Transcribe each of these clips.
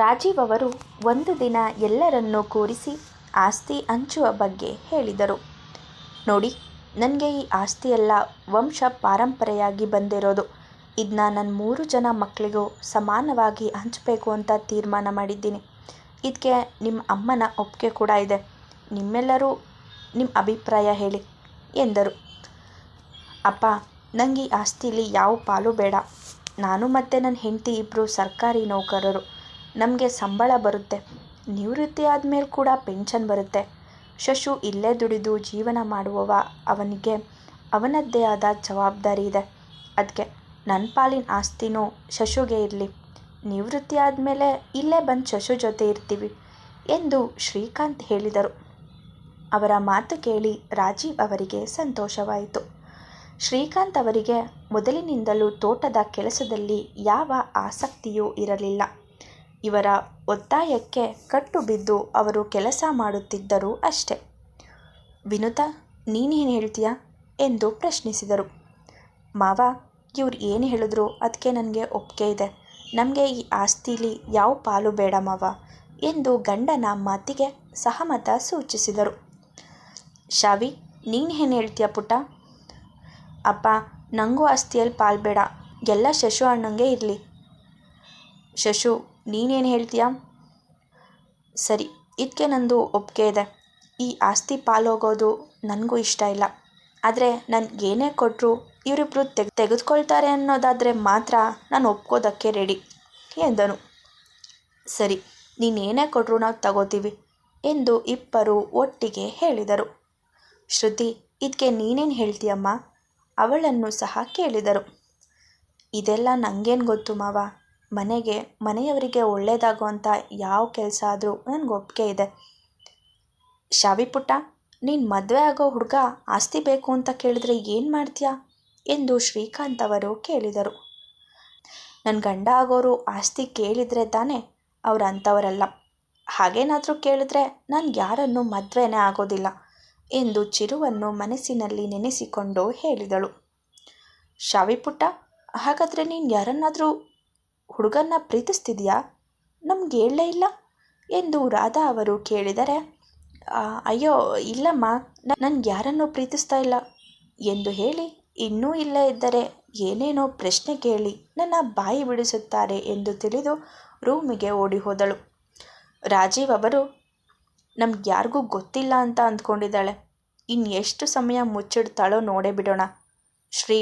ರಾಜೀವ್ ಅವರು ಒಂದು ದಿನ ಎಲ್ಲರನ್ನೂ ಕೂರಿಸಿ ಆಸ್ತಿ ಹಂಚುವ ಬಗ್ಗೆ ಹೇಳಿದರು. ನೋಡಿ, ನನಗೆ ಈ ಆಸ್ತಿಯೆಲ್ಲ ವಂಶ ಪಾರಂಪರೆಯಾಗಿ ಬಂದಿರೋದು. ಇದನ್ನ ನನ್ನ ಮೂರು ಜನ ಮಕ್ಕಳಿಗೂ ಸಮಾನವಾಗಿ ಹಂಚಬೇಕು ಅಂತ ತೀರ್ಮಾನ ಮಾಡಿದ್ದೀನಿ. ಇದಕ್ಕೆ ನಿಮ್ಮ ಅಮ್ಮನ ಒಪ್ಪಿಗೆ ಕೂಡ ಇದೆ. ನಿಮ್ಮೆಲ್ಲರೂ ನಿಮ್ಮ ಅಭಿಪ್ರಾಯ ಹೇಳಿ, ಎಂದರು. ಅಪ್ಪ ನನಗೆ ಈ ಆಸ್ತಿಲಿ ಯಾವ ಪಾಲು ಬೇಡ. ನಾನು ಮತ್ತು ನನ್ನ ಹೆಂಡತಿ ಇಬ್ಬರು ಸರ್ಕಾರಿ ನೌಕರರು. ನಮಗೆ ಸಂಬಳ ಬರುತ್ತೆ. ನಿವೃತ್ತಿ ಆದಮೇಲೆ ಕೂಡ ಪೆನ್ಷನ್ ಬರುತ್ತೆ. ಶಶು ಇಲ್ಲೇ ದುಡಿದು ಜೀವನ ಮಾಡುವವ ಅವನಿಗೆ ಅವನದ್ದೇ ಆದ ಜವಾಬ್ದಾರಿ ಇದೆ. ಅದಕ್ಕೆ ನನ್ನ ಪಾಲಿನ ಆಸ್ತಿನೂ ಶಶುಗೆ ಇರಲಿ. ನಿವೃತ್ತಿ ಆದಮೇಲೆ ಇಲ್ಲೇ ಬಂದು ಶಶು ಜೊತೆ ಇರ್ತೀವಿ ಎಂದು ಶ್ರೀಕಾಂತ್ ಹೇಳಿದರು. ಅವರ ಮಾತು ಕೇಳಿ ರಾಜೀವ್ ಅವರಿಗೆ ಸಂತೋಷವಾಯಿತು. ಶ್ರೀಕಾಂತ್ ಅವರಿಗೆ ಮೊದಲಿನಿಂದಲೂ ತೋಟದ ಕೆಲಸದಲ್ಲಿ ಯಾವ ಆಸಕ್ತಿಯೂ ಇರಲಿಲ್ಲ. ಇವರ ಒತ್ತಾಯಕ್ಕೆ ಕಟ್ಟು ಬಿದ್ದು ಅವರು ಕೆಲಸ ಮಾಡುತ್ತಿದ್ದರು ಅಷ್ಟೆ. ವಿನುತಾ, ನೀನೇನು ಹೇಳ್ತೀಯ? ಎಂದು ಪ್ರಶ್ನಿಸಿದರು. ಮಾವ, ಇವ್ರು ಏನು ಹೇಳಿದ್ರು? ಅದಕ್ಕೆ ನನಗೆ ಒಪ್ಪಿಗೆ ಇದೆ. ನಮಗೆ ಈ ಆಸ್ತಿಲಿ ಯಾವ ಪಾಲು ಬೇಡ ಮಾವ ಎಂದು ಗಂಡನ ಮಾತಿಗೆ ಸಹಮತ ಸೂಚಿಸಿದರು. ಶಾವಿ, ನೀನು ಏನು ಹೇಳ್ತೀಯ ಪುಟ್ಟ? ಅಪ್ಪ ನನಗೂ ಆಸ್ತಿಯಲ್ಲಿ ಪಾಲು ಬೇಡ. ಎಲ್ಲ ಶಶು ಅಣ್ಣಂಗೆ ಇರಲಿ. ಶಶು ನೀನೇನು ಹೇಳ್ತೀಯಾ? ಸರಿ ಇದಕ್ಕೆ ನಂದು ಒಪ್ಪಿಗೆ ಇದೆ. ಈ ಆಸ್ತಿ ಪಾಲೋಗೋದು ನನಗೂ ಇಷ್ಟ ಇಲ್ಲ. ಆದರೆ ನನಗೆ ಏನೇ ಕೊಟ್ಟರು ಇವರಿಬ್ಬರು ತೆಗೆ, ತೆಗೆದುಕೊಳ್ತಾರೆ ಅನ್ನೋದಾದರೆ ಮಾತ್ರ ನಾನು ಒಪ್ಕೋದಕ್ಕೆ ರೆಡಿ ಎಂದನು. ಸರಿ, ನೀನೇನೇ ಕೊಟ್ಟರು ನಾವು ತಗೋತೀವಿ ಎಂದು ಇಬ್ಬರು ಒಟ್ಟಿಗೆ ಹೇಳಿದರು. ಶ್ರುತಿ ಇದಕ್ಕೆ ನೀನೇನು ಹೇಳ್ತೀಯಮ್ಮ? ಅವಳನ್ನು ಸಹ ಕೇಳಿದರು. ಇದೆಲ್ಲ ನನಗೇನು ಗೊತ್ತು ಮಾವ? ಮನೆಗೆ, ಮನೆಯವರಿಗೆ ಒಳ್ಳೆಯದಾಗುವಂಥ ಯಾವ ಕೆಲಸ ಆದರೂ ನನಗೆ ಒಪ್ಪಿಗೆ ಇದೆ. ಶಾವಿ ಪುಟ್ಟ, ನೀನು ಮದುವೆ ಆಗೋ ಹುಡುಗ ಆಸ್ತಿ ಬೇಕು ಅಂತ ಕೇಳಿದ್ರೆ ಏನು ಮಾಡ್ತೀಯಾ? ಎಂದು ಶ್ರೀಕಾಂತ್ ಅವರು ಕೇಳಿದರು. ನನ್ನ ಗಂಡ ಆಗೋರು ಆಸ್ತಿ ಕೇಳಿದರೆ ತಾನೇ ಅವ್ರು ಅಂಥವರಲ್ಲ. ಹಾಗೇನಾದರೂ ಕೇಳಿದ್ರೆ ನಾನು ಯಾರನ್ನು ಮದುವೆನೇ ಆಗೋದಿಲ್ಲ ಎಂದು ಚಿರುವನ್ನು ಮನಸ್ಸಿನಲ್ಲಿ ನೆನೆಸಿಕೊಂಡು ಹೇಳಿದಳು. ಶಾವಿ ಪುಟ್ಟ, ಹಾಗಾದರೆ ನೀನು ಯಾರನ್ನಾದರೂ ಹುಡುಗನ್ನ ಪ್ರೀತಿಸ್ತಿದೆಯಾ? ನಮ್ಗೆ ಹೇಳಲೇ ಇಲ್ಲ ಎಂದು ರಾಧಾ ಅವರು ಕೇಳಿದರೆ ಅಯ್ಯೋ, ಇಲ್ಲಮ್ಮ ನನಗೆ ಯಾರನ್ನೂ ಪ್ರೀತಿಸ್ತಾ ಇಲ್ಲ ಎಂದು ಹೇಳಿ, ಇನ್ನೂ ಇಲ್ಲೇ ಇದ್ದರೆ ಏನೇನೋ ಪ್ರಶ್ನೆ ಕೇಳಿ ನನ್ನ ಬಾಯಿ ಬಿಡಿಸುತ್ತಾರೆ ಎಂದು ತಿಳಿದು ರೂಮಿಗೆ ಓಡಿ ಹೋದಳು. ರಾಜೀವ್ ಅವರು, ನಮ್ಗೆ ಯಾರಿಗೂ ಗೊತ್ತಿಲ್ಲ ಅಂತ ಅಂದ್ಕೊಂಡಿದ್ದಾಳೆ. ಇನ್ನು ಎಷ್ಟು ಸಮಯ ಮುಚ್ಚಿಡ್ತಾಳೋ ನೋಡೇ ಬಿಡೋಣ. ಶ್ರೀ,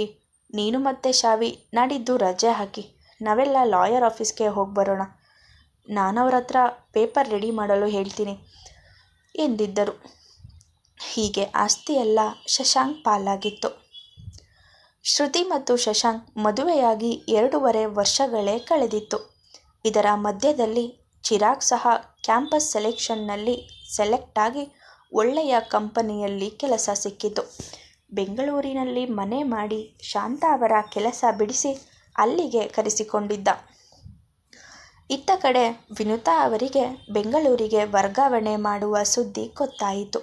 ನೀನು ಮತ್ತೆ ಶಾವಿ, ನಾಡಿದ್ದು ರಜೆ ಹಾಕಿ. ನಾವೆಲ್ಲ ಲಾಯರ್ ಆಫೀಸ್ಗೆ ಹೋಗಿ ಬರೋಣ. ನಾನು ಅವ್ರ ಹತ್ರ ಪೇಪರ್ ರೆಡಿ ಮಾಡಲು ಹೇಳ್ತೀನಿ. ಎಂದಿದ್ದರು. ಹೀಗೆ ಆಸ್ತಿಯೆಲ್ಲ ಶಶಾಂಕ್ ಪಾಲಾಗಿತ್ತು. ಶ್ರುತಿ ಮತ್ತು ಶಶಾಂಕ್ ಮದುವೆಯಾಗಿ ಎರಡೂವರೆ ವರ್ಷಗಳೇ ಕಳೆದಿತ್ತು. ಇದರ ಮಧ್ಯದಲ್ಲಿ ಚಿರಾಗ್ ಸಹ ಕ್ಯಾಂಪಸ್ ಸೆಲೆಕ್ಷನ್ನಲ್ಲಿ ಸೆಲೆಕ್ಟ್ ಆಗಿ ಒಳ್ಳೆಯ ಕಂಪನಿಯಲ್ಲಿ ಕೆಲಸ ಸಿಕ್ಕಿತು. ಬೆಂಗಳೂರಿನಲ್ಲಿ ಮನೆ ಮಾಡಿ ಶಾಂತ ಅವರ ಕೆಲಸ ಬಿಡಿಸಿ ಅಲ್ಲಿಗೆ ಕರೆಸಿಕೊಂಡಿದ್ದ. ಇತ್ತ ಕಡೆ ವಿನುತಾ ಅವರಿಗೆ ಬೆಂಗಳೂರಿಗೆ ವರ್ಗಾವಣೆ ಮಾಡುವ ಸುದ್ದಿ ಗೊತ್ತಾಯಿತು.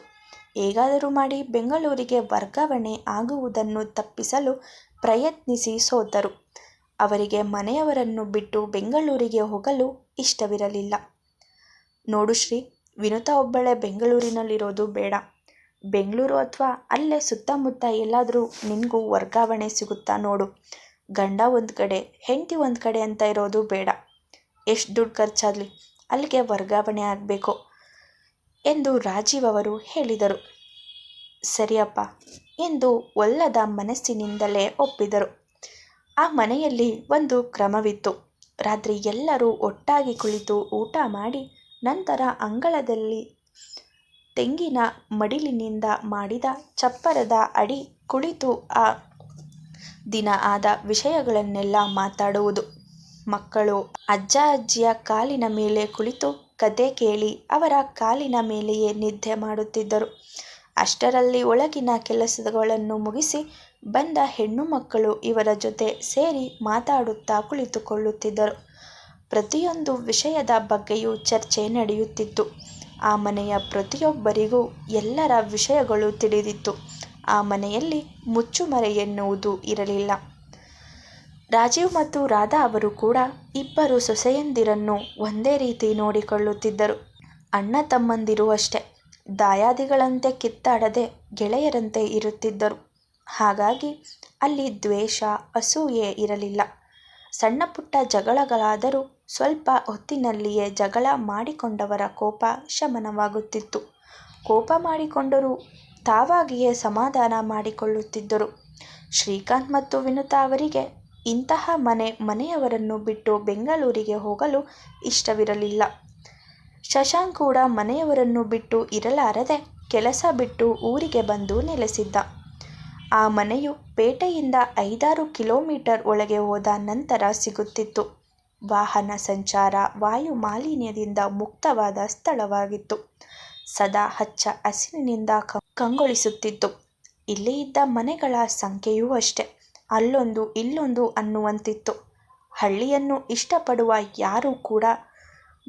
ಹೇಗಾದರೂ ಮಾಡಿ ಬೆಂಗಳೂರಿಗೆ ವರ್ಗಾವಣೆ ಆಗುವುದನ್ನು ತಪ್ಪಿಸಲು ಪ್ರಯತ್ನಿಸಿ ಸೋತರು. ಅವರಿಗೆ ಮನೆಯವರನ್ನು ಬಿಟ್ಟು ಬೆಂಗಳೂರಿಗೆ ಹೋಗಲು ಇಷ್ಟವಿರಲಿಲ್ಲ. ನೋಡು ಶ್ರೀ, ವಿನುತಾ ಒಬ್ಬಳೇ ಬೆಂಗಳೂರಿನಲ್ಲಿರೋದು ಬೇಡ. ಬೆಂಗಳೂರು ಅಥವಾ ಅಲ್ಲೇ ಸುತ್ತಮುತ್ತ ಎಲ್ಲಾದರೂ ನಿನಗೂ ವರ್ಗಾವಣೆ ಸಿಗುತ್ತಾ ನೋಡು. ಗಂಡ ಒಂದು ಕಡೆ, ಹೆಂಡತಿ ಒಂದು ಕಡೆ ಅಂತ ಇರೋದು ಬೇಡ. ಎಷ್ಟು ದುಡ್ಡು ಖರ್ಚಾಗಲಿ ಅಲ್ಲಿಗೆ ವರ್ಗಾವಣೆ ಆಗಬೇಕು ಎಂದು ರಾಜೀವ್ ಅವರು ಹೇಳಿದರು. ಸರಿಯಪ್ಪ ಎಂದು ಒಲ್ಲದ ಮನಸ್ಸಿನಿಂದಲೇ ಒಪ್ಪಿದರು. ಆ ಮನೆಯಲ್ಲಿ ಒಂದು ಕ್ರಮವಿತ್ತು. ರಾತ್ರಿ ಎಲ್ಲರೂ ಒಟ್ಟಾಗಿ ಕುಳಿತು ಊಟ ಮಾಡಿ ನಂತರ ಅಂಗಳದಲ್ಲಿ ತೆಂಗಿನ ಮಡಿಲಿನಿಂದ ಮಾಡಿದ ಚಪ್ಪರದ ಅಡಿ ಕುಳಿತು ಆ ದಿನ ಆದ ವಿಷಯಗಳನ್ನೆಲ್ಲ ಮಾತಾಡುವುದು. ಮಕ್ಕಳು ಅಜ್ಜ ಅಜ್ಜಿಯ ಕಾಲಿನ ಮೇಲೆ ಕುಳಿತು ಕತೆ ಕೇಳಿ ಅವರ ಕಾಲಿನ ಮೇಲೆಯೇ ನಿದ್ದೆ ಮಾಡುತ್ತಿದ್ದರು. ಅಷ್ಟರಲ್ಲಿ ಒಳಗಿನ ಕೆಲಸಗಳನ್ನು ಮುಗಿಸಿ ಬಂದ ಹೆಣ್ಣು ಮಕ್ಕಳು ಇವರ ಜೊತೆ ಸೇರಿ ಮಾತಾಡುತ್ತಾ ಕುಳಿತುಕೊಳ್ಳುತ್ತಿದ್ದರು. ಪ್ರತಿಯೊಂದು ವಿಷಯದ ಬಗ್ಗೆಯೂ ಚರ್ಚೆ ನಡೆಯುತ್ತಿತ್ತು. ಆ ಮನೆಯ ಪ್ರತಿಯೊಬ್ಬರಿಗೂ ಎಲ್ಲರ ವಿಷಯಗಳು ತಿಳಿದಿತ್ತು. ಆ ಮನೆಯಲ್ಲಿ ಮುಚ್ಚುಮರೆ ಎನ್ನುವುದು ಇರಲಿಲ್ಲ. ರಾಜೀವ್ ಮತ್ತು ರಾಧಾ ಅವರು ಕೂಡ ಇಬ್ಬರು ಸೊಸೆಯಂದಿರನ್ನು ಒಂದೇ ರೀತಿ ನೋಡಿಕೊಳ್ಳುತ್ತಿದ್ದರು. ಅಣ್ಣ ತಮ್ಮಂದಿರು ಅಷ್ಟೆ ದಾಯಾದಿಗಳಂತೆ ಕಿತ್ತಾಡದೆ ಗೆಳೆಯರಂತೆ ಇರುತ್ತಿದ್ದರು. ಹಾಗಾಗಿ ಅಲ್ಲಿ ದ್ವೇಷ, ಅಸೂಯೆ ಇರಲಿಲ್ಲ. ಸಣ್ಣ ಪುಟ್ಟ ಜಗಳಗಳಾದರೂ ಸ್ವಲ್ಪ ಹೊತ್ತಿನಲ್ಲಿಯೇ ಜಗಳ ಮಾಡಿಕೊಂಡವರ ಕೋಪ ಶಮನವಾಗುತ್ತಿತ್ತು. ಕೋಪ ಮಾಡಿಕೊಂಡರೂ ತಾವಾಗಿಯೇ ಸಮಾಧಾನ ಮಾಡಿಕೊಳ್ಳುತ್ತಿದ್ದರು. ಶ್ರೀಕಾಂತ್ ಮತ್ತು ವಿನುತಾ ಅವರಿಗೆ ಇಂತಹ ಮನೆ ಮನೆಯವರನ್ನು ಬಿಟ್ಟು ಬೆಂಗಳೂರಿಗೆ ಹೋಗಲು ಇಷ್ಟವಿರಲಿಲ್ಲ. ಶಶಾಂಕ್ ಕೂಡ ಮನೆಯವರನ್ನು ಬಿಟ್ಟು ಇರಲಾರದೆ ಕೆಲಸ ಬಿಟ್ಟು ಊರಿಗೆ ಬಂದು ನೆಲೆಸಿದ್ದ. ಆ ಮನೆಯು ಪೇಟೆಯಿಂದ ಐದಾರು ಕಿಲೋಮೀಟರ್ ಒಳಗೆ ಹೋದ ನಂತರ ಸಿಗುತ್ತಿತ್ತು. ವಾಹನ ಸಂಚಾರ, ವಾಯು ಮಾಲಿನ್ಯದಿಂದ ಮುಕ್ತವಾದ ಸ್ಥಳವಾಗಿತ್ತು. ಸದಾ ಹಚ್ಚ ಹಸಿರಿನಿಂದ ಕಂಗೊಳಿಸುತ್ತಿತ್ತು. ಇಲ್ಲಿ ಇದ್ದ ಮನೆಗಳ ಸಂಖ್ಯೆಯೂ ಅಷ್ಟೆ. ಅಲ್ಲೊಂದು, ಇಲ್ಲೊಂದು ಅನ್ನುವಂತಿತ್ತು. ಹಳ್ಳಿಯನ್ನು ಇಷ್ಟಪಡುವ ಯಾರೂ ಕೂಡ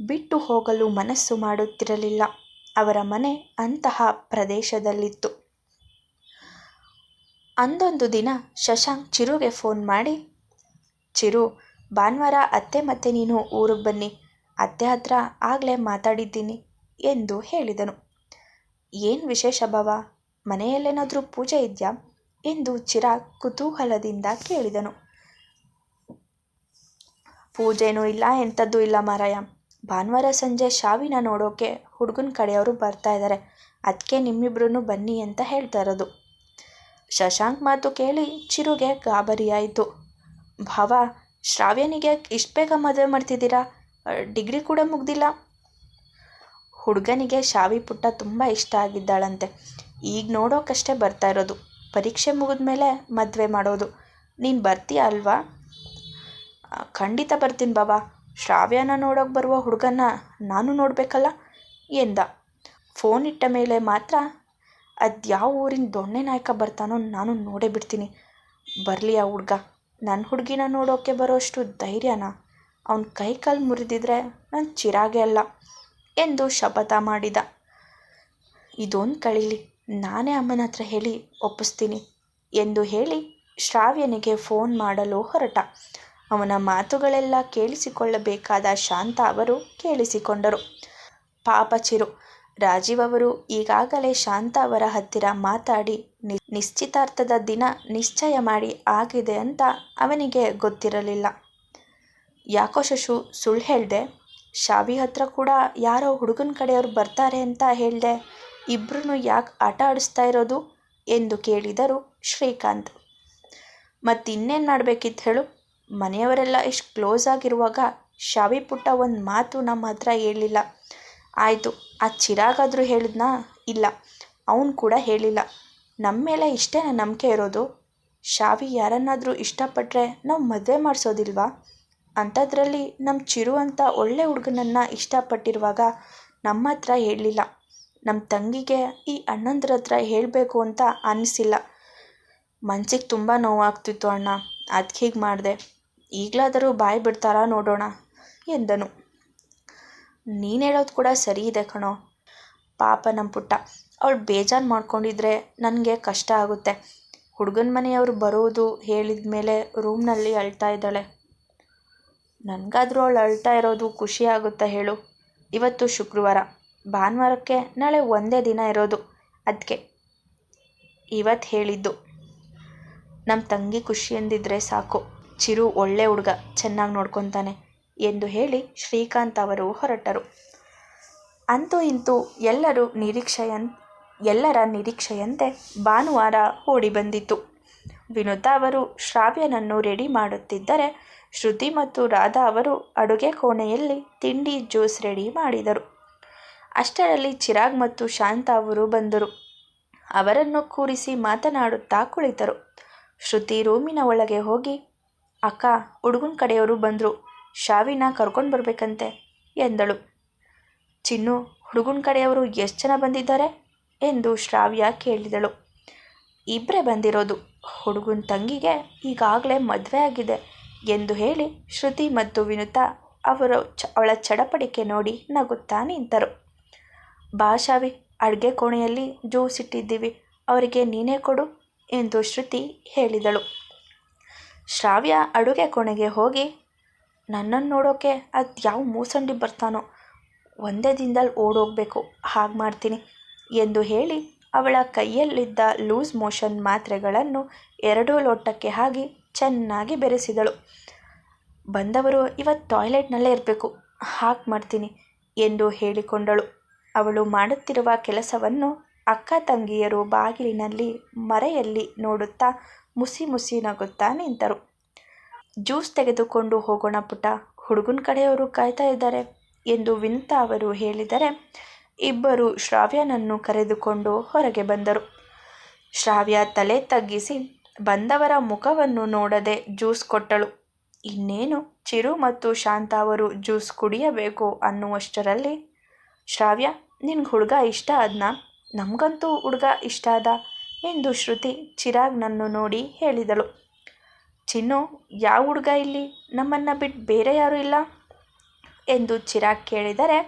ಬಿಟ್ಟು ಹೋಗಲು ಮನಸ್ಸು ಮಾಡುತ್ತಿರಲಿಲ್ಲ. ಅವರ ಮನೆ ಅಂತಹ ಪ್ರದೇಶದಲ್ಲಿತ್ತು. ಅಂದೊಂದು ದಿನ ಶಶಾಂಕ್ ಚಿರುಗೆ ಫೋನ್ ಮಾಡಿ, ಚಿರು, ಭಾನುವಾರ, ಅತ್ತೆ ಮತ್ತೆ ನೀನು ಊರಿಗೆ ಬನ್ನಿ. ಅತ್ತೆ ಹತ್ರ ಆಗಲೇ ಮಾತಾಡಿದ್ದೀನಿ ಎಂದು ಹೇಳಿದನು. ಏನು ವಿಶೇಷ ಭವ ಮನೆಯಲ್ಲೇನಾದರೂ ಪೂಜೆ ಇದೆಯಾ? ಎಂದು ಚಿರಾಗ್ ಕುತೂಹಲದಿಂದ ಕೇಳಿದನು. ಪೂಜೆನೂ ಇಲ್ಲ, ಎಂಥದ್ದು ಇಲ್ಲ ಮಾರಾಯ. ಭಾನುವಾರ ಸಂಜೆ ಶಾವಿನ ನೋಡೋಕೆ ಹುಡುಗನ ಕಡೆಯವರು ಬರ್ತಾ ಇದ್ದಾರೆ ಅದಕ್ಕೆ ನಿಮ್ಮಿಬ್ರು ಬನ್ನಿ ಅಂತ ಹೇಳ್ತಾ ಇರೋದು. ಶಶಾಂಕ್ ಮಾತು ಕೇಳಿ ಚಿರುಗೆ ಗಾಬರಿಯಾಯಿತು. ಭಾವ, ಶ್ರಾವ್ಯನಿಗೆ ಇಷ್ಟು ಬೇಗ ಮದುವೆ ಮಾಡ್ತಿದ್ದೀರಾ? ಡಿಗ್ರಿ ಕೂಡ ಮುಗ್ದಿಲ್ಲ. ಹುಡುಗನಿಗೆ ಶಾವಿ ಪುಟ್ಟ ತುಂಬ ಇಷ್ಟ ಆಗಿದ್ದಾಳಂತೆ. ಈಗ ನೋಡೋಕ್ಕಷ್ಟೇ ಬರ್ತಾ ಇರೋದು. ಪರೀಕ್ಷೆ ಮುಗಿದ್ಮೇಲೆ ಮದುವೆ ಮಾಡೋದು. ನೀನು ಬರ್ತೀಯ ಅಲ್ವಾ? ಖಂಡಿತ ಬರ್ತೀನಿ ಬಾಬಾ. ಶ್ರಾವ್ಯನ ನೋಡೋಕೆ ಬರುವ ಹುಡುಗನ ನಾನು ನೋಡಬೇಕಲ್ಲ? ಎಂದ. ಫೋನ್ ಇಟ್ಟ ಮೇಲೆ ಮಾತ್ರ ಅದು ಯಾವ ಊರಿನ ದೊಣ್ಣೆ ನಾಯಕ ಬರ್ತಾನೋ ನಾನು ನೋಡೇ ಬಿಡ್ತೀನಿ. ಬರಲಿ ಆ ಹುಡುಗ. ನನ್ನ ಹುಡುಗಿನ ನೋಡೋಕ್ಕೆ ಬರೋಷ್ಟು ಧೈರ್ಯನ? ಅವನ ಕೈ ಕಾಲು ಮುರಿದಿದ್ರೆ ನಾನು ಚಿರಾಗೆ ಅಲ್ಲ. ಎಂದು ಶಪಥ ಮಾಡಿದ. ಇದೊಂದು ಕಳೀಲಿ. ನಾನೇ ಅಮ್ಮನ ಹತ್ರ ಹೇಳಿ ಒಪ್ಪಿಸ್ತೀನಿ ಎಂದು ಹೇಳಿ ಶ್ರಾವ್ಯನಿಗೆ ಫೋನ್ ಮಾಡಲು ಹೊರಟ. ಅವನ ಮಾತುಗಳೆಲ್ಲ ಕೇಳಿಸಿಕೊಳ್ಳಬೇಕಾದ ಶಾಂತ ಅವರು ಕೇಳಿಸಿಕೊಂಡರು. ಪಾಪ ಚಿರು, ರಾಜೀವ್ ಅವರು ಈಗಾಗಲೇ ಶಾಂತ ಅವರ ಹತ್ತಿರ ಮಾತಾಡಿ ನಿಶ್ಚಿತಾರ್ಥದ ದಿನ ನಿಶ್ಚಯ ಮಾಡಿ ಆಗಿದೆ ಅಂತ ಅವನಿಗೆ ಗೊತ್ತಿರಲಿಲ್ಲ. ಯಾಕೋ ಶಶು ಸುಳ್ಳು ಹೇಳಿದೆ ಶಾವಿ ಹತ್ರ ಕೂಡ ಯಾರೋ ಹುಡುಗನ ಕಡೆಯವರು ಬರ್ತಾರೆ ಅಂತ ಹೇಳಿದೆ ಇಬ್ಬರೂ ಯಾಕೆ ಆಟ ಆಡಿಸ್ತಾ ಇರೋದು ಎಂದು ಕೇಳಿದರು ಶ್ರೀಕಾಂತ್. ಮತ್ತಿನ್ನೇನು ಮಾಡಬೇಕಿತ್ತು ಹೇಳು? ಮನೆಯವರೆಲ್ಲ ಇಷ್ಟು ಕ್ಲೋಸ್ ಆಗಿರುವಾಗ ಶಾವಿ ಪುಟ್ಟ ಒಂದು ಮಾತು ನಮ್ಮ ಹತ್ರ ಹೇಳಿಲ್ಲ. ಆಯಿತು, ಆ ಚಿರಾಗಾದರೂ ಹೇಳಿದ್ನಾ? ಇಲ್ಲ, ಅವನು ಕೂಡ ಹೇಳಿಲ್ಲ. ನಮ್ಮ ಮೇಲೆ ಇಷ್ಟೇ ನಂಬಿಕೆ ಇರೋದು? ಶಾವಿ ಯಾರನ್ನಾದರೂ ಇಷ್ಟಪಟ್ಟರೆ ನಾವು ಮದುವೆ ಮಾಡಿಸೋದಿಲ್ವಾ? ಅಂಥದ್ರಲ್ಲಿ ನಮ್ಮ ಚಿರು ಅಂತ ಒಳ್ಳೆ ಹುಡುಗನನ್ನು ಇಷ್ಟಪಟ್ಟಿರುವಾಗ ನಮ್ಮ ಹತ್ರ ಹೇಳಲಿಲ್ಲ. ನಮ್ಮ ತಂಗಿಗೆ ಈ ಅಣ್ಣಂದ್ರ ಹತ್ರ ಹೇಳಬೇಕು ಅಂತ ಅನಿಸಿಲ್ಲ. ಮನ್ಸಿಗೆ ತುಂಬ ನೋವಾಗ್ತಿತ್ತು ಅಣ್ಣ. ಅದಕ್ಕೆ ಹೀಗೆ ಮಾಡಿದೆ. ಈಗಲಾದರೂ ಬಾಯಿ ಬಿಡ್ತಾರಾ ನೋಡೋಣ ಎಂದನು. ನೀನು ಹೇಳೋದು ಕೂಡ ಸರಿ ಇದೆ ಕಣೋ. ಪಾಪ ನಮ್ಮ ಪುಟ್ಟ. ಅವಳು ಬೇಜಾರು ಮಾಡ್ಕೊಂಡಿದ್ರೆ ನನಗೆ ಕಷ್ಟ ಆಗುತ್ತೆ. ಹುಡುಗನ ಮನೆಯವರು ಬರೋದು ಹೇಳಿದ ಮೇಲೆ ರೂಮ್ನಲ್ಲಿ ಅಳ್ತಾ ಇದ್ದಾಳೆ. ನನಗಾದರೂ ಅವಳು ಅಳ್ತಾ ಇರೋದು ಖುಷಿ ಆಗುತ್ತಾ ಹೇಳು. ಇವತ್ತು ಶುಕ್ರವಾರ. ಭಾನುವಾರಕ್ಕೆ ನಾಳೆ ಒಂದೇ ದಿನ ಇರೋದು. ಅದಕ್ಕೆ ಇವತ್ತು ಹೇಳಿದ್ದು. ನಮ್ಮ ತಂಗಿ ಖುಷಿ ಎಂದಿದ್ದರೆ ಸಾಕು. ಚಿರು ಒಳ್ಳೆ ಹುಡುಗ, ಚೆನ್ನಾಗಿ ನೋಡ್ಕೊತಾನೆ ಎಂದು ಹೇಳಿ ಶ್ರೀಕಾಂತ್ ಅವರು ಹೊರಟರು. ಅಂತೂ ಇಂತೂ ಎಲ್ಲರೂ ನಿರೀಕ್ಷೆಯನ್, ಎಲ್ಲರ ನಿರೀಕ್ಷೆಯಂತೆ ಭಾನುವಾರ ಓಡಿ ಬಂದಿತು ವಿನುತಾ ಅವರು ಶ್ರಾವ್ಯನನ್ನು ರೆಡಿ ಮಾಡುತ್ತಿದ್ದರೆ ಶ್ರುತಿ ಮತ್ತು ರಾಧಾ ಅವರು ಅಡುಗೆ ಕೋಣೆಯಲ್ಲಿ ತಿಂಡಿ ಜ್ಯೂಸ್ ರೆಡಿ ಮಾಡಿದರು. ಅಷ್ಟರಲ್ಲಿ ಚಿರಾಗ್ ಮತ್ತು ಶಾಂತ ಅವರು ಬಂದರು. ಅವರನ್ನು ಕೂರಿಸಿ ಮಾತನಾಡುತ್ತಾ ಕುಳಿತರು. ಶ್ರುತಿ ರೂಮಿನ ಒಳಗೆ ಹೋಗಿ, ಅಕ್ಕ, ಹುಡುಗನ ಕಡೆಯವರು ಬಂದರು. ಶಾವಿನ ಕರ್ಕೊಂಡು ಬರಬೇಕಂತೆ, ಎಂದಳು. ಚಿನ್ನು, ಹುಡುಗನ ಕಡೆಯವರು ಎಷ್ಟು ಜನ ಬಂದಿದ್ದಾರೆ? ಎಂದು ಶ್ರಾವ್ಯ ಕೇಳಿದಳು. ಇಬ್ಬರೇ ಬಂದಿರೋದು. ಹುಡುಗನ ತಂಗಿಗೆ ಈಗಾಗಲೇ ಮದುವೆ ಆಗಿದೆ. ಎಂದು ಹೇಳಿ ಶ್ರುತಿ ಮತ್ತು ವಿನುತಾ ಅವರು ಚ, ಅವಳ ಚಡಪಡಿಕೆ ನೋಡಿ ನಗುತ್ತಾ ನಿಂತರು. ಭಾಷಾವಿ ಅಡುಗೆ ಕೋಣೆಯಲ್ಲಿ ಜ್ಯೂಸ್ ಇಟ್ಟಿದ್ದೀವಿ, ಅವರಿಗೆ ನೀನೇ ಕೊಡು ಎಂದು ಶ್ರುತಿ ಹೇಳಿದಳು. ಶ್ರಾವ್ಯ ಅಡುಗೆ ಕೋಣೆಗೆ ಹೋಗಿ, ನನ್ನನ್ನು ನೋಡೋಕೆ ಅದು ಯಾವ ಮೂಸಂಡಿ ಬರ್ತಾನೋ, ಒಂದೇ ದಿನದಲ್ಲಿ ಓಡೋಗ್ಬೇಕು, ಹಾಗೆ ಮಾಡ್ತೀನಿ ಎಂದು ಹೇಳಿ ಅವಳ ಕೈಯಲ್ಲಿದ್ದ ಲೂಸ್ ಮೋಷನ್ ಮಾತ್ರೆಗಳನ್ನು ಎರಡೂ ಲೋಟಕ್ಕೆ ಹಾಕಿ ಚೆನ್ನಾಗಿ ಬೆರೆಸಿದಳು. ಬಂದವರು ಇವತ್ತು ಟಾಯ್ಲೆಟ್ನಲ್ಲೇ ಇರಬೇಕು. ಹಾಕಿ ಮಾಡ್ತೀನಿ ಎಂದು ಹೇಳಿಕೊಂಡಳು. ಅವಳು ಮಾಡುತ್ತಿರುವ ಕೆಲಸವನ್ನು ಅಕ್ಕ ತಂಗಿಯರು ಬಾಗಿಲಿನಲ್ಲಿ ಮರೆಯಲ್ಲಿ ನೋಡುತ್ತಾ ಮುಸಿ ಮುಸಿ ನಗುತ್ತಾ ನಿಂತರು. ಜ್ಯೂಸ್ ತೆಗೆದುಕೊಂಡು ಹೋಗೋಣ ಪುಟ ಹುಡುಗನ ಕಡೆಯವರು ಕಾಯ್ತಾ ಇದ್ದಾರೆ ಎಂದು ವಿನಿತಾ ಅವರು ಹೇಳಿದರೆ ಇಬ್ಬರು ಶ್ರಾವ್ಯನನ್ನು ಕರೆದುಕೊಂಡು ಹೊರಗೆ ಬಂದರು. ಶ್ರಾವ್ಯ ತಲೆ ತಗ್ಗಿಸಿ ಬಂದವರ ಮುಖವನ್ನು ನೋಡದೆ ಜ್ಯೂಸ್ ಕೊಟ್ಟಳು. ಇನ್ನೇನು? ಚಿರು ಮತ್ತು ಶಾಂತ ಅವರು ಜ್ಯೂಸ್ ಕುಡಿಯಬೇಕು ಅನ್ನುವಷ್ಟರಲ್ಲಿ, ಶ್ರಾವ್ಯ ನಿನ್ಗೆ ಹುಡುಗ ಇಷ್ಟ ಅದ್ನ ನಮಗಂತೂ ಹುಡುಗ ಇಷ್ಟ ಆದ? ಎಂದು ಶ್ರುತಿ ಚಿರಾಗ್ನನ್ನು ನೋಡಿ ಹೇಳಿದಳು. ಚಿನ್ನು, ಯಾವ ಹುಡುಗ ಇಲ್ಲಿ? ನಮ್ಮನ್ನು ಬಿಟ್ಟು ಬೇರೆ ಯಾರೂ ಇಲ್ಲ? ಎಂದು ಚಿರಾಗ್ ಕೇಳಿದರೆ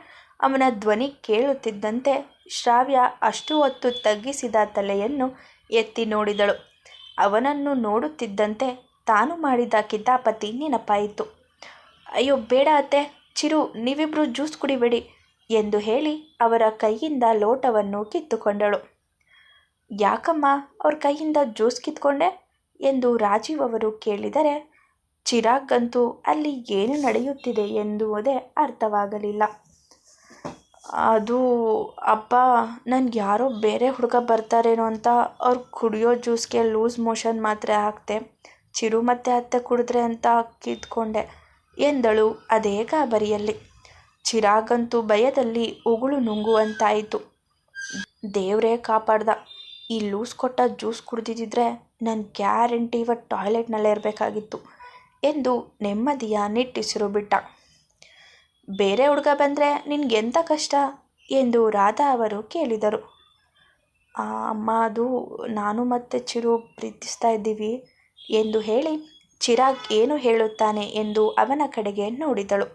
ಅವನ ಧ್ವನಿ ಕೇಳುತ್ತಿದ್ದಂತೆ ಶ್ರಾವ್ಯ ಅಷ್ಟು ಹೊತ್ತು ತಗ್ಗಿಸಿದ ತಲೆಯನ್ನು ಎತ್ತಿ ನೋಡಿದಳು. ಅವನನ್ನು ನೋಡುತ್ತಿದ್ದಂತೆ ತಾನು ಮಾಡಿದ ಕಿತಾಪತಿ ನೆನಪಾಯಿತು. ಅಯ್ಯೋ, ಬೇಡ ಅತ್ತೆ, ಚಿರು ನೀವಿಬ್ಬರು ಜ್ಯೂಸ್ ಕುಡಿಬೇಡಿ ಎಂದು ಹೇಳಿ ಅವರ ಕೈಯಿಂದ ಲೋಟವನ್ನು ಕಿತ್ತುಕೊಂಡಳು. ಯಾಕಮ್ಮ ಅವ್ರ ಕೈಯಿಂದ ಜ್ಯೂಸ್ ಕಿತ್ಕೊಂಡೆ ಎಂದು ರಾಜೀವ್ ಅವರು ಕೇಳಿದರೆ ಚಿರಾಗ್ಗಂತೂ ಅಲ್ಲಿ ಏನು ನಡೆಯುತ್ತಿದೆ ಎಂದುವುದೇ ಅರ್ಥವಾಗಲಿಲ್ಲ. ಅದು ಅಪ್ಪ ನನಗೆ ಯಾರೋ ಬೇರೆ ಹುಡುಗ ಬರ್ತಾರೇನೋ ಅಂತ ಅವ್ರು ಕುಡಿಯೋ ಜ್ಯೂಸ್ಗೆ ಲೂಸ್ ಮೋಷನ್ ಮಾತ್ರೆ ಹಾಕಿದೆ ಚಿರು ಮತ್ತೆ ಅತ್ತೆ ಕುಡಿದ್ರೆ ಅಂತ ಕಿತ್ಕೊಂಡೆ. ಎಂದಳು ಅದೇ ಗಾಬರಿಯಲ್ಲಿ. ಚಿರಾಗಂತೂ ಭಯದಲ್ಲಿ ಉಗುಳು ನುಂಗುವಂತಾಯಿತು. ದೇವರೇ ಕಾಪಾಡ್ದ. ಈ ಲೂಸ್ ಕೊಟ್ಟ ಜ್ಯೂಸ್ ಕುಡ್ದಿದ್ದಿದ್ರೆ ನನ್ನ ಗ್ಯಾರಂಟಿ ಇವತ್ತು ಟಾಯ್ಲೆಟ್ನಲ್ಲೇ ಇರಬೇಕಾಗಿತ್ತು ಎಂದು ನೆಮ್ಮದಿಯ ನಿಟ್ಟಿಸಿರು ಬಿಟ್ಟ. ಬೇರೆ ಹುಡುಗ ಬಂದರೆ ನಿನಗೆಂಥ ಕಷ್ಟ? ಎಂದು ರಾಧಾ ಅವರು ಕೇಳಿದರು. ಅಮ್ಮ, ಅದು ನಾನು ಮತ್ತು ಚಿರು ಪ್ರೀತಿಸ್ತಾ ಇದ್ದೀವಿ ಎಂದು ಹೇಳಿ ಚಿರಾಗ್ ಏನು ಹೇಳುತ್ತಾನೆ ಎಂದು ಅವನ ಕಡೆಗೆ ನೋಡಿದಳು.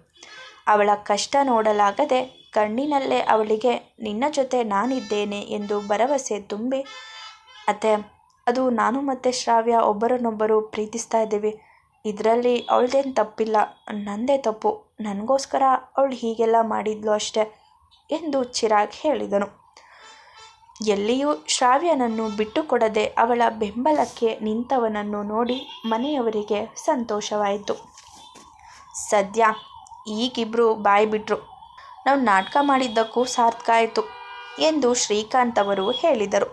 ಅವಳ ಕಷ್ಟ ನೋಡಲಾಗದೆ ಕಣ್ಣಿನಲ್ಲೇ ಅವಳಿಗೆ, ನಿನ್ನ ಜೊತೆ ನಾನಿದ್ದೇನೆ ಎಂದು ಭರವಸೆ ತುಂಬಿ, ಅತ್ತೆ, ಅದು ನಾನು ಮತ್ತು ಶ್ರಾವ್ಯ ಒಬ್ಬರನ್ನೊಬ್ಬರು ಪ್ರೀತಿಸ್ತಾ ಇದ್ದೀವಿ. ಇದರಲ್ಲಿ ಅವಳದೇನು ತಪ್ಪಿಲ್ಲ. ನಂದೇ ತಪ್ಪು. ನನಗೋಸ್ಕರ ಅವಳು ಹೀಗೆಲ್ಲ ಮಾಡಿದ್ಲು ಅಷ್ಟೆ ಎಂದು ಚಿರಾಗ್ ಹೇಳಿದನು. ಎಲ್ಲಿಯೂ ಶ್ರಾವ್ಯನನ್ನು ಬಿಟ್ಟುಕೊಡದೆ ಅವಳ ಬೆಂಬಲಕ್ಕೆ ನಿಂತವನನ್ನು ನೋಡಿ ಮನೆಯವರಿಗೆ ಸಂತೋಷವಾಯಿತು. ಸದ್ಯ ಈಗಿಬ್ಬರು ಬಾಯಿ ಬಿಟ್ರು ನಾವು ನಾಟಕ ಮಾಡಿದ್ದಕ್ಕೂ ಸಾರ್ಥಕ ಆಯಿತು ಎಂದು ಶ್ರೀಕಾಂತ್ ಅವರು ಹೇಳಿದರು.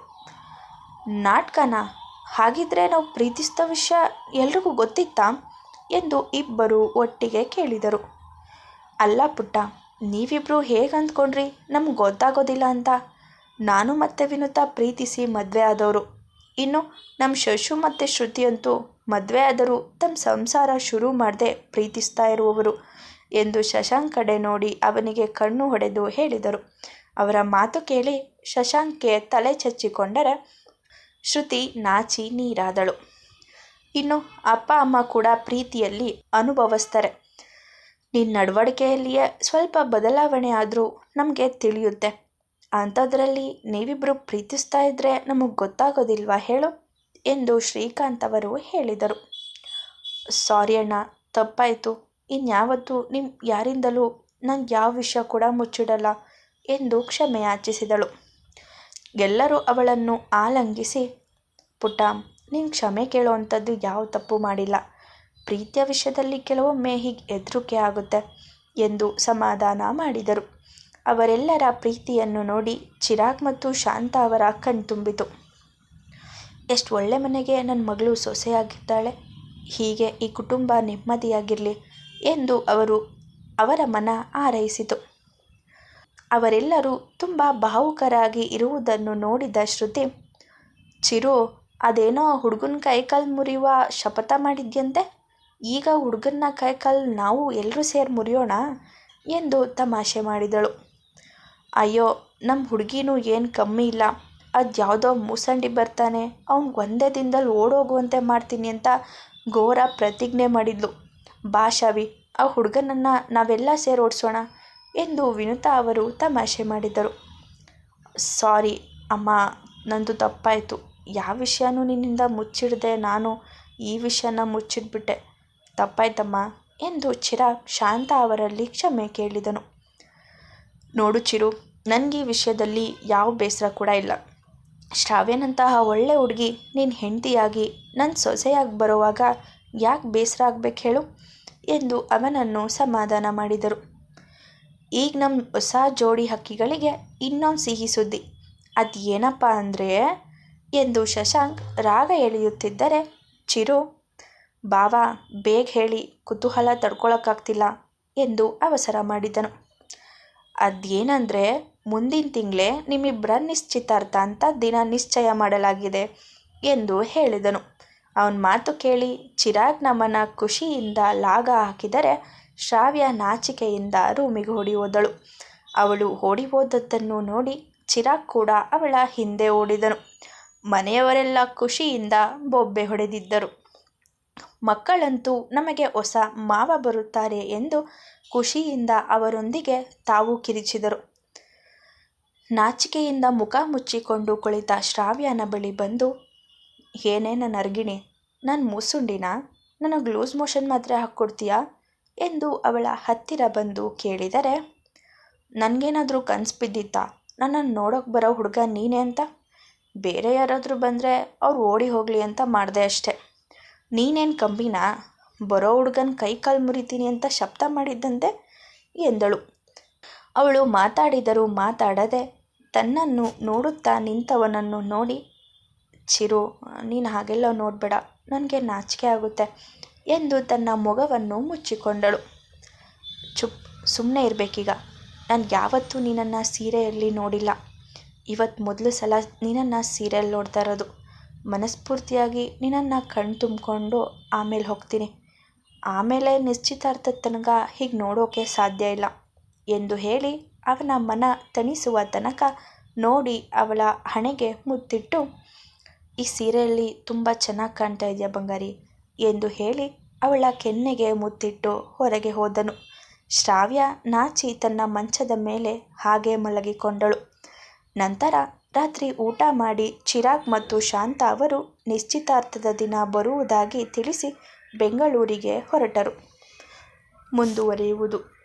ನಾಟಕನ ಹಾಗಿದ್ರೆ ನಾವು ಪ್ರೀತಿಸಿದ ವಿಷಯ ಎಲ್ರಿಗೂ ಗೊತ್ತಿತ್ತಾ? ಎಂದು ಇಬ್ಬರು ಒಟ್ಟಿಗೆ ಕೇಳಿದರು. ಅಲ್ಲ ಪುಟ್ಟ ನೀವಿಬ್ಬರು ಹೇಗೆ ಅಂದ್ಕೊಂಡ್ರಿ? ನಮ್ಗೆ ಗೊತ್ತಾಗೋದಿಲ್ಲ ಅಂತ. ನಾನು ಮತ್ತು ವಿನುತಾ ಪ್ರೀತಿಸಿ ಮದುವೆ ಆದವರು. ಇನ್ನು ನಮ್ಮ ಶಶು ಮತ್ತು ಶ್ರುತಿಯಂತೂ ಮದುವೆ ಆದರೂ ತಮ್ಮ ಸಂಸಾರ ಶುರು ಮಾಡದೆ ಪ್ರೀತಿಸ್ತಾ ಇರುವವರು ಎಂದು ಶಶಾಂಕ್ ಕಡೆ ನೋಡಿ ಅವನಿಗೆ ಕಣ್ಣು ಹೊಡೆದು ಹೇಳಿದರು. ಅವರ ಮಾತು ಕೇಳಿ ಶಶಾಂಕ್ಗೆ ತಲೆ ಚಚ್ಚಿಕೊಂಡರೆ ಶ್ರುತಿ ನಾಚಿ ನೀರಾದಳು. ಇನ್ನು ಅಪ್ಪ, ಅಮ್ಮ ಕೂಡ ಪ್ರೀತಿಯಲ್ಲಿ ಅನುಭವಿಸ್ತಾರೆ ನಿನ್ನ ನಡವಳಿಕೆಯಲ್ಲಿಯೇ ಸ್ವಲ್ಪ ಬದಲಾವಣೆ ಆದರೂ ನಮಗೆ ತಿಳಿಯುತ್ತೆ. ಅಂಥದ್ರಲ್ಲಿ ನೀವಿಬ್ಬರು ಪ್ರೀತಿಸ್ತಾ ಇದ್ದರೆ ನಮಗೆ ಗೊತ್ತಾಗೋದಿಲ್ವಾ ಹೇಳು? ಎಂದು ಶ್ರೀಕಾಂತ್ ಅವರು ಹೇಳಿದರು. ಸಾರಿ ಅಣ್ಣ, ತಪ್ಪಾಯಿತು. ಇನ್ಯಾವತ್ತೂ ನಿಮ್ಮ ಯಾರಿಂದಲೂ ನಂಗೆ ಯಾವ ವಿಷಯ ಕೂಡ ಮುಚ್ಚಿಡಲ್ಲ ಎಂದು ಕ್ಷಮೆ ಯಾಚಿಸಿದಳು. ಎಲ್ಲರೂ ಅವಳನ್ನು ಆಲಂಗಿಸಿ, ಪುಟ್ಟ, ನೀನು ಕ್ಷಮೆ ಕೇಳುವಂಥದ್ದು ಯಾವ ತಪ್ಪು ಮಾಡಿಲ್ಲ. ಪ್ರೀತಿಯ ವಿಷಯದಲ್ಲಿ ಕೆಲವೊಮ್ಮೆ ಹೀಗೆ ಹೆದರಿಕೆ ಆಗುತ್ತೆ ಎಂದು ಸಮಾಧಾನ ಮಾಡಿದರು. ಅವರೆಲ್ಲರ ಪ್ರೀತಿಯನ್ನು ನೋಡಿ ಚಿರಾಗ್ ಮತ್ತು ಶಾಂತ ಅವರ ಕಣ್ತುಂಬಿತು ಎಷ್ಟು ಒಳ್ಳೆ ಮನೆಗೆ ನನ್ನ ಮಗಳು ಸೊಸೆಯಾಗಿದ್ದಾಳೆ. ಹೀಗೆ ಈ ಕುಟುಂಬ ನೆಮ್ಮದಿಯಾಗಿರಲಿ ಎಂದು ಅವರು ಅವರ ಮನ ಹಾರೈಸಿತು. ಅವರೆಲ್ಲರೂ ತುಂಬ ಭಾವುಕರಾಗಿ ಇರುವುದನ್ನು ನೋಡಿದ ಶ್ರುತಿ, ಚಿರು, ಅದೇನೋ ಹುಡುಗನ ಕೈಕಾಲು ಮುರಿಯುವ ಶಪಥ ಮಾಡಿದ್ಯಂತೆ? ಈಗ ಹುಡುಗನ ಕೈಕಾಲು ನಾವು ಎಲ್ಲರೂ ಸೇರಿ ಮುರಿಯೋಣ ಎಂದು ತಮಾಷೆ ಮಾಡಿದಳು. ಅಯ್ಯೋ ನಮ್ಮ ಹುಡುಗಿನೂ ಏನು ಕಮ್ಮಿ ಇಲ್ಲ. ಅದು ಯಾವುದೋ ಮೂಸಂಡಿ ಬರ್ತಾನೆ. ಅವ್ನಿಗೆ ಒಂದೇ ದಿನದಲ್ಲಿ ಓಡೋಗುವಂತೆ ಮಾಡ್ತೀನಿ ಅಂತ ಘೋರ ಪ್ರತಿಜ್ಞೆ ಮಾಡಿದ್ಲು. ಬಾ ಆ ಹುಡುಗನನ್ನು ನಾವೆಲ್ಲ ಸೇರಿ ಓಡಿಸೋಣ ಎಂದು ವಿನುತಾ ಅವರು ತಮಾಷೆ ಮಾಡಿದರು. ಸಾರಿ, ಅಮ್ಮ, ನಂದು ತಪ್ಪಾಯಿತು. ಯಾವ ವಿಷಯನೂ ನಿನ್ನಿಂದ ಮುಚ್ಚಿಡದೆ ನಾನು ಈ ವಿಷಯನ ಮುಚ್ಚಿಟ್ಬಿಟ್ಟೆ ತಪ್ಪಾಯ್ತಮ್ಮ ಎಂದು ಚಿರಾಗ್ ಶಾಂತ ಅವರಲ್ಲಿ ಕ್ಷಮೆ ಕೇಳಿದನು. ನೋಡು ಚಿರು, ನನಗೆ ಈ ವಿಷಯದಲ್ಲಿ ಯಾವ ಬೇಸರ ಕೂಡ ಇಲ್ಲ. ಶ್ರಾವ್ಯನಂತಹ ಒಳ್ಳೆ ಹುಡುಗಿ ನೀನು ಹೆಂಡತಿಯಾಗಿ ನನ್ನ ಸೊಸೆಯಾಗಿ ಬರುವಾಗ ಯಾಕೆ ಬೇಸರ ಆಗ್ಬೇಕು ಹೇಳು ಎಂದು ಅವನನ್ನು ಸಮಾಧಾನ ಮಾಡಿದರು. ಈಗ ನಮ್ಮ ಹೊಸ ಜೋಡಿ ಹಕ್ಕಿಗಳಿಗೆ ಇನ್ನೊಂದು ಸಿಹಿ ಸುದ್ದಿ. ಅದು ಏನಪ್ಪ ಅಂದರೆ, ಎಂದು ಶಶಾಂಕ್ ರಾಗ ಎಳೆಯುತ್ತಿದ್ದರೆ, ಚಿರು ಬಾವ, ಬೇಗ ಹೇಳಿ, ಕುತೂಹಲ ತಡ್ಕೊಳಕ್ಕಾಗ್ತಿಲ್ಲ ಎಂದು ಅವಸರ ಮಾಡಿದನು. ಅದೇನಂದ್ರೆ ಮುಂದಿನ ತಿಂಗಳೇ ನಿಮ್ಮಿಬ್ಬರ ನಿಶ್ಚಿತಾರ್ಥ ಅಂತ ದಿನ ನಿಶ್ಚಯ ಮಾಡಲಾಗಿದೆ ಎಂದು ಹೇಳಿದನು. ಅವನ ಮಾತು ಕೇಳಿ ಚಿರಾಗ್ ನಮ್ಮನ ಖುಷಿಯಿಂದ ಲಾಗ ಹಾಕಿದರೆ ಶ್ರಾವ್ಯ ನಾಚಿಕೆಯಿಂದ ರೂಮಿಗೆ ಓಡಿ ಹೋದಳು. ಅವಳು ಓಡಿ ಹೋದದ್ದನ್ನು ನೋಡಿ ಚಿರಾಗ್ ಕೂಡ ಅವಳ ಹಿಂದೆ ಓಡಿದನು. ಮನೆಯವರೆಲ್ಲ ಖುಷಿಯಿಂದ ಬೊಬ್ಬೆ ಹೊಡೆದಿದ್ದರು. ಮಕ್ಕಳಂತೂ ನಮಗೆ ಹೊಸ ಮಾವ ಬರುತ್ತಾರೆ ಎಂದು ಖುಷಿಯಿಂದ ಅವರೊಂದಿಗೆ ತಾವು ಕಿರಿಚಿದರು. ನಾಚಿಕೆಯಿಂದ ಮುಖ ಮುಚ್ಚಿಕೊಂಡು ಕುಳಿತ ಶ್ರಾವ್ಯನ ಬಳಿ ಬಂದು ಏನೇ ನನ್ನ ಅರ್ಗಿಣಿ ನಾನು ಮೂಸುಂಡಿನ? ನನಗೆ ಲೂಸ್ ಮೋಷನ್ ಮಾತ್ರೆ ಹಾಕ್ಕೊಡ್ತೀಯಾ ಎಂದು ಅವಳ ಹತ್ತಿರ ಬಂದು ಕೇಳಿದರೆ, ನನಗೇನಾದರೂ ಕನಸು ಬಿದ್ದಿತ್ತಾ? ನನ್ನನ್ನು ನೋಡೋಕೆ ಬರೋ ಹುಡುಗ ನೀನೇ ಅಂತ? ಬೇರೆ ಯಾರಾದರೂ ಬಂದರೆ ಅವ್ರು ಓಡಿ ಹೋಗಲಿ ಅಂತ ಮಾಡಿದೆ ಅಷ್ಟೆ. ನೀನೇನು ಕಂಬಿನ? ಬರೋ ಹುಡುಗನ ಕೈ ಕಾಲು ಮುರಿತೀನಿ ಅಂತ ಶಬ್ದ ಮಾಡಿದ್ದಂತೆ ಎಂದಳು. ಅವಳು ಮಾತಾಡಿದರೂ ಮಾತಾಡದೆ ತನ್ನನ್ನು ನೋಡುತ್ತಾ ನಿಂತವನನ್ನು ನೋಡಿ, ಚಿರು, ನೀನು ಹಾಗೆಲ್ಲ ನೋಡಬೇಡ, ನನಗೆ ನಾಚಿಕೆ ಆಗುತ್ತೆ ಎಂದು ತನ್ನ ಮೊಗವನ್ನು ಮುಚ್ಚಿಕೊಂಡಳು. ಚುಪ್ ಸುಮ್ಮನೆ ಇರಬೇಕೀಗ. ನಾನು ಯಾವತ್ತೂ ನಿನ್ನನ್ನು ಸೀರೆಯಲ್ಲಿ ನೋಡಿಲ್ಲ. ಇವತ್ತು ಮೊದಲು ಸಲ ನಿನ್ನನ್ನು ಸೀರೆಯಲ್ಲಿ ನೋಡ್ತಾ ಇರೋದು. ಮನಸ್ಫೂರ್ತಿಯಾಗಿ ನಿನ್ನನ್ನು ಕಣ್ ತುಂಬಿಕೊಂಡು ಆಮೇಲೆ ಹೋಗ್ತೀನಿ. ಆಮೇಲೆ ನಿಶ್ಚಿತಾರ್ಥದ ತನಕ ಹೀಗೆ ನೋಡೋಕೆ ಸಾಧ್ಯ ಇಲ್ಲ. ಎಂದು ಹೇಳಿ ಅವನ ಮನ ತಣಿಸುವ ತನಕ ನೋಡಿ ಅವಳ ಹಣೆಗೆ ಮುತ್ತಿಟ್ಟು, ಈ ಸೀರೆಯಲ್ಲಿ ತುಂಬ ಚೆನ್ನಾಗಿ ಕಾಣ್ತಾ ಇದೆಯಾ ಬಂಗಾರಿ? ಎಂದು ಹೇಳಿ ಅವಳ ಕೆನ್ನೆಗೆ ಮುತ್ತಿಟ್ಟು ಹೊರಗೆ ಹೋದನು. ಶ್ರಾವ್ಯ ನಾಚಿ ತನ್ನ ಮಂಚದ ಮೇಲೆ ಹಾಗೆ ಮಲಗಿಕೊಂಡಳು. ನಂತರ ರಾತ್ರಿ ಊಟ ಮಾಡಿ ಚಿರಾಗ್ ಮತ್ತು ಶಾಂತ ಅವರು ನಿಶ್ಚಿತಾರ್ಥದ ದಿನ ಬರುವುದಾಗಿ ತಿಳಿಸಿ ಬೆಂಗಳೂರಿಗೆ ಹೊರಟರು. ಮುಂದುವರಿಯುವುದು.